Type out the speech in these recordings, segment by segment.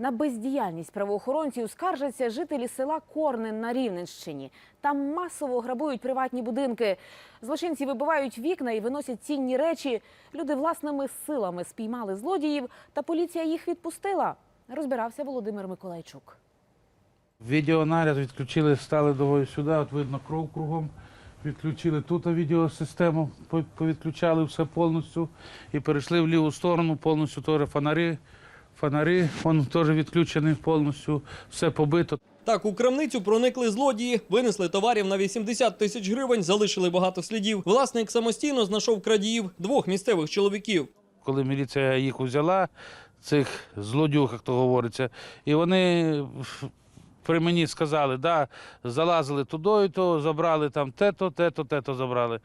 На бездіяльність правоохоронців скаржаться жителі села Корнин на Рівненщині. Там масово грабують приватні будинки. Злочинці вибивають вікна і виносять цінні речі. Люди власними силами спіймали злодіїв, та поліція їх відпустила. Розбирався Володимир Миколайчук. Відеонагляд відключили, стали доволі сюди, от видно кров кругом. Відключили тут відеосистему, повідключали все повністю і перейшли в ліву сторону, повністю теж фонари. Фонари, вон теж відключений повністю, все побито. Так, у крамницю проникли злодії, винесли товарів на 80 тисяч гривень, залишили багато слідів. Власник самостійно знайшов крадіїв двох місцевих чоловіків. Коли міліція їх узяла, цих злодюг, як то говориться, і вони при мені сказали, да, залазили туди, то забрали там те-то, те-то, те-то забрали.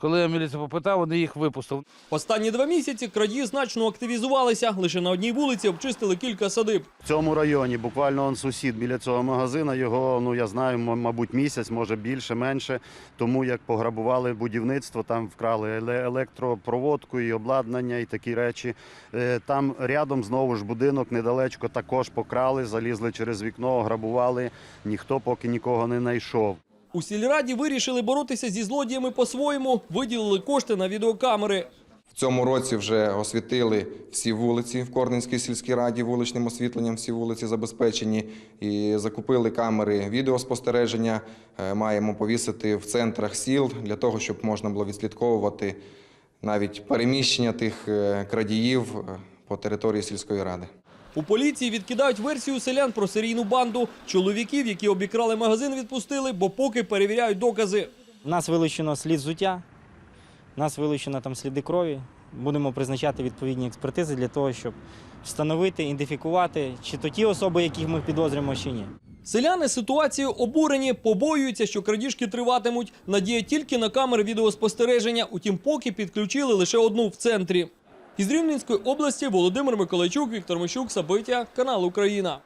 Коли я міліцію попитав, вони їх випустили. Останні два місяці крадії значно активізувалися. Лише на одній вулиці обчистили кілька садиб. В цьому районі буквально он сусід біля цього магазина. Його ну я знаю, мабуть, місяць, може більше, менше. Тому як пограбували будівництво, там вкрали еле- електропроводку і обладнання, і такі речі. Е, Там рядом знову ж будинок недалечко також покрали, залізли через вікно, ограбували. Ніхто поки нікого не знайшов. У сільраді вирішили боротися зі злодіями по-своєму, виділили кошти на відеокамери. В цьому році вже освітили всі вулиці в Корненській сільській раді вуличним освітленням, всі вулиці забезпечені і закупили камери відеоспостереження. Е, Маємо повісити в центрах сіл для того, щоб можна було відслідковувати навіть переміщення тих е, крадіїв е, по території сільської ради. У поліції відкидають версію селян про серійну банду. Чоловіків, які обікрали магазин, відпустили, бо поки перевіряють докази. У нас вилучено слід взуття, у нас вилучено там сліди крові. Будемо призначати відповідні експертизи для того, щоб встановити, ідентифікувати, чи то ті особи, яких ми підозрюємо, чи ні. Селяни ситуацією обурені, побоюються, що крадіжки триватимуть. Надія тільки на камери відеоспостереження. Утім, поки підключили лише одну в центрі. Із Рівненської області Володимир Миколайчук, Віктор Мищук, Сабиття, канал Україна.